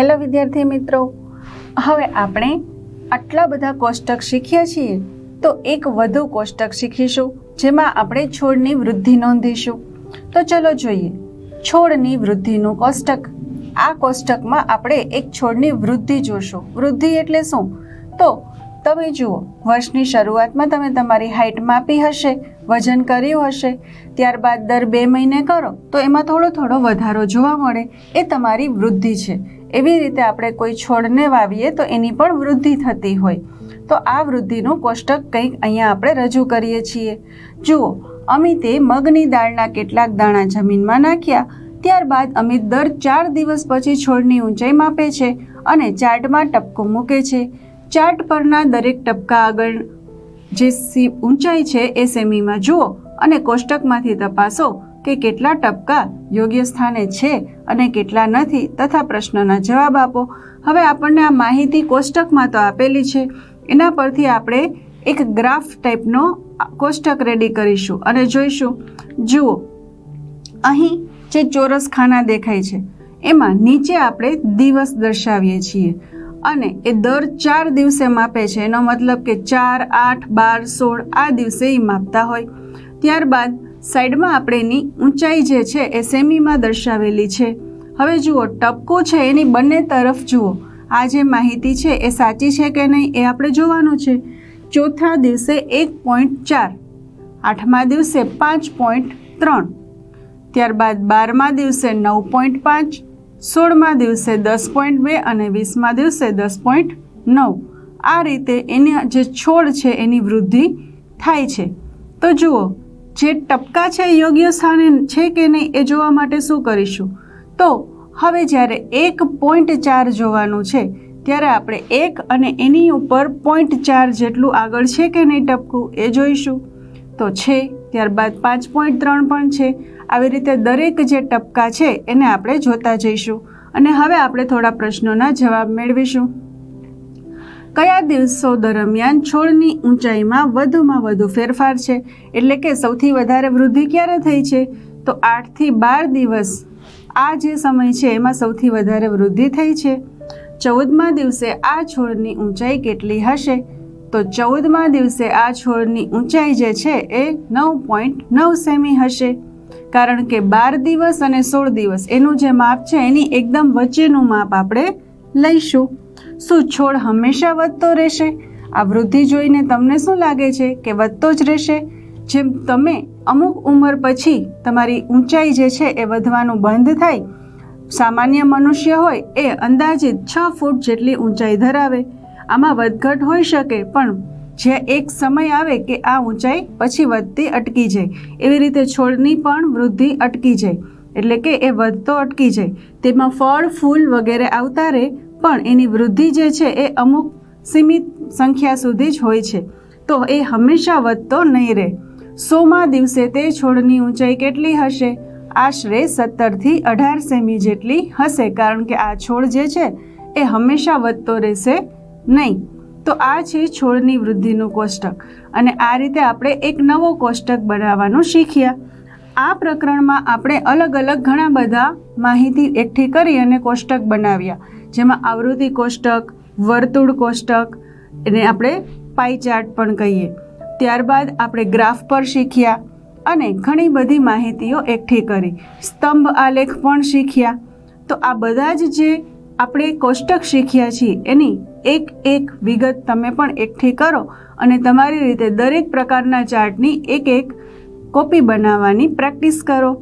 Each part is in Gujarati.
હેલો વિદ્યાર્થી મિત્રો, હવે આપણે આટલા બધા કોષ્ટક શીખ્યા છીએ તો એક વધુ કોષ્ટક શીખીશું, જેમાં આપણે છોડની વૃદ્ધિ નોંધીશું. તો ચલો જોઈએ, છોડની વૃદ્ધિનું કોષ્ટક. આ કોષ્ટકમાં આપણે એક છોડની વૃદ્ધિ જોશું. વૃદ્ધિ એટલે શું? તો તમે જુઓ, વર્ષની શરૂઆતમાં તમે તમારી હાઇટ માપી હશે, વજન કર્યું હશે, ત્યારબાદ દર બે મહિને કરો, તો એમાં થોડો થોડો વધારો જોવા મળે. એ તમારી વૃદ્ધિ છે. એવી રીતે આપણે કોઈ છોડને વાવીએ તો એની પણ વૃદ્ધિ થતી હોય. તો આ વૃદ્ધિનું કોષ્ટક કંઈક અહીંયા આપણે રજૂ કરીએ છીએ. જુઓ અમિતે મગની દાળના કેટલાક દાણા જમીનમાં નાખ્યા, ત્યારબાદ અમિત દર ચાર દિવસ પછી છોડની ઊંચાઈ માપે છે અને ચાર્ટમાં ટપકું મૂકે છે. ચાર્ટ પરના દરેક ટપકા આગળ જે સી ઊંચાઈ છે એ સેમીમાં જુઓ અને કોષ્ટકમાંથી તપાસો. કે કેટલા ટપકા યોગ્ય સ્થાને છે અને કેટલા નથી તથા પ્રશ્નના જવાબ આપો. હવે આપણને આ માહિતી કોષ્ટકમાં તો આપેલી છે. એના પરથી આપણે એક ગ્રાફ ટાઈપનો કોષ્ટક રેડી કરીશું અને જોઈશું. જુઓ, અહીં જે ચોરસ ખાના દેખાય છે, એમાં નીચે આપણે દિવસ દર્શાવીએ છીએ અને એ દર ચાર દિવસે માપે છે. એનો મતલબ કે ચાર, આઠ, બાર, સોળ આ દિવસે એ માપતા હોય. ત્યારબાદ સાઈડમાં આપણે એની ઊંચાઈ જે છે એ સેમીમાં દર્શાવેલી છે. હવે જુઓ, ટપકો છે એની બંને તરફ જુઓ. આ જે માહિતી છે એ સાચી છે કે નહીં એ આપણે જોવાનું છે. ચોથા દિવસે એક પોઈન્ટ ચાર, આઠમા દિવસે પાંચ પોઈન્ટ ત્રણ, ત્યારબાદ બારમા દિવસે નવ પોઈન્ટ પાંચ, સોળમા દિવસે દસ પોઈન્ટ બે અને વીસમા દિવસે દસ પોઈન્ટ નવ. આ રીતે એની જે છોડ છે એની વૃદ્ધિ થાય છે. તો જુઓ જે ટપકા છે યોગ્ય સ્થાને છે કે નહીં એ જોવા માટે શું કરીશું? તો હવે જ્યારે એક પોઈન્ટ ચાર જોવાનું છે, ત્યારે આપણે એક અને એની ઉપર પોઈન્ટ ચાર જેટલું આગળ છે કે નહીં ટપકું એ જોઈશું. તો છે, ત્યારબાદ પાંચ પોઈન્ટ ત્રણ પણ છે. આવી રીતે દરેક જે ટપકા છે એને આપણે જોતા જઈશું. અને હવે આપણે થોડા પ્રશ્નોના જવાબ મેળવીશું. કયા દિવસો દરમિયાન છોડની ઊંચાઈમાં વધુમાં વધુ ફેરફાર છે? એટલે કે સૌથી વધારે વૃદ્ધિ ક્યારે થઈ છે? તો આઠથી બાર દિવસ આ જે સમય છે, એમાં સૌથી વધારે વૃદ્ધિ થઈ છે. ચૌદમા દિવસે આ છોડની ઊંચાઈ કેટલી હશે? તો ચૌદમા દિવસે આ છોડની ઊંચાઈ જે છે, એ નવ પોઈન્ટ નવ સેમી હશે. કારણ કે બાર દિવસ અને સોળ દિવસ એનું જે માપ છે, એની એકદમ વચ્ચેનું માપ આપણે લઈશું. શું છોડ હંમેશા વધતો રહેશે? આ વૃદ્ધિ જોઈને તમને શું લાગે છે કે વધતો જ રહેશે? જેમ તમે અમુક ઉંમર પછી તમારી ઊંચાઈ જે છે એ વધવાનું બંધ થાય. સામાન્ય મનુષ્ય હોય એ અંદાજિત છ ફૂટ જેટલી ઊંચાઈ ધરાવે. આમાં વધઘટ હોઈ શકે, પણ જે એક સમય આવે કે આ ઊંચાઈ પછી વધતી અટકી જાય. એવી રીતે છોડની પણ વૃદ્ધિ અટકી જાય, એટલે કે એ વધતો અટકી જાય. તેમાં ફળ, ફૂલ વગેરે આવતા રહે પણ એની વૃદ્ધિ જે છે એ અમુક સીમિત સંખ્યા સુધી જ હોય છે. તો એ હંમેશા વધતો નહીં રહે. સોમા દિવસે તે છોડની ઊંચાઈ કેટલી હશે? આશરે સત્તરથી અઢાર સેમી જેટલી હશે, કારણ કે આ છોડ જે છે એ હંમેશા વધતો રહેશે નહીં. તો આ છે છોડની વૃદ્ધિનું કોષ્ટક. અને આ રીતે આપણે એક નવો કોષ્ટક બનાવવાનું શીખ્યા. આ પ્રકરણમાં આપણે અલગ અલગ ઘણા બધા માહિતી એકઠી કરી અને કોષ્ટક બનાવ્યા. જેમાં આવૃત્તિ કોષ્ટક, વર્તુળ કોષ્ટક એને આપણે પાઈ ચાર્ટ પણ કહીએ. ત્યારબાદ આપણે ગ્રાફ પર શીખ્યા અને ઘણી બધી માહિતીઓ એકઠી કરી. સ્તંભ આલેખ પણ શીખ્યા. તો આ બધા જ જે આપણે કોષ્ટક શીખ્યા છીએ, એની એક એક વિગત તમે પણ એકઠી કરો અને તમારી રીતે દરેક પ્રકારના ચાર્ટની એક એક કોપી બનાવવાની પ્રેક્ટિસ કરો.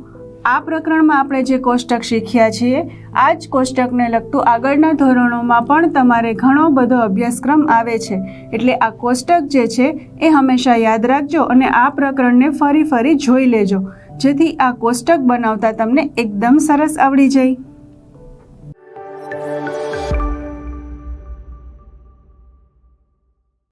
આ પ્રકરણમાં આપણે જે કોષ્ટક શીખ્યા છીએ આ જ કોષ્ટકને લગતું આગળના ધોરણોમાં પણ તમારે ઘણો બધો અભ્યાસક્રમ આવે છે. એટલે આ કોષ્ટક જે છે, એ હંમેશા યાદ રાખજો અને આ પ્રકરણને ફરી ફરી જોઈ લેજો, જેથી આ કોષ્ટક બનાવતા તમને એકદમ સરસ આવડી જાય.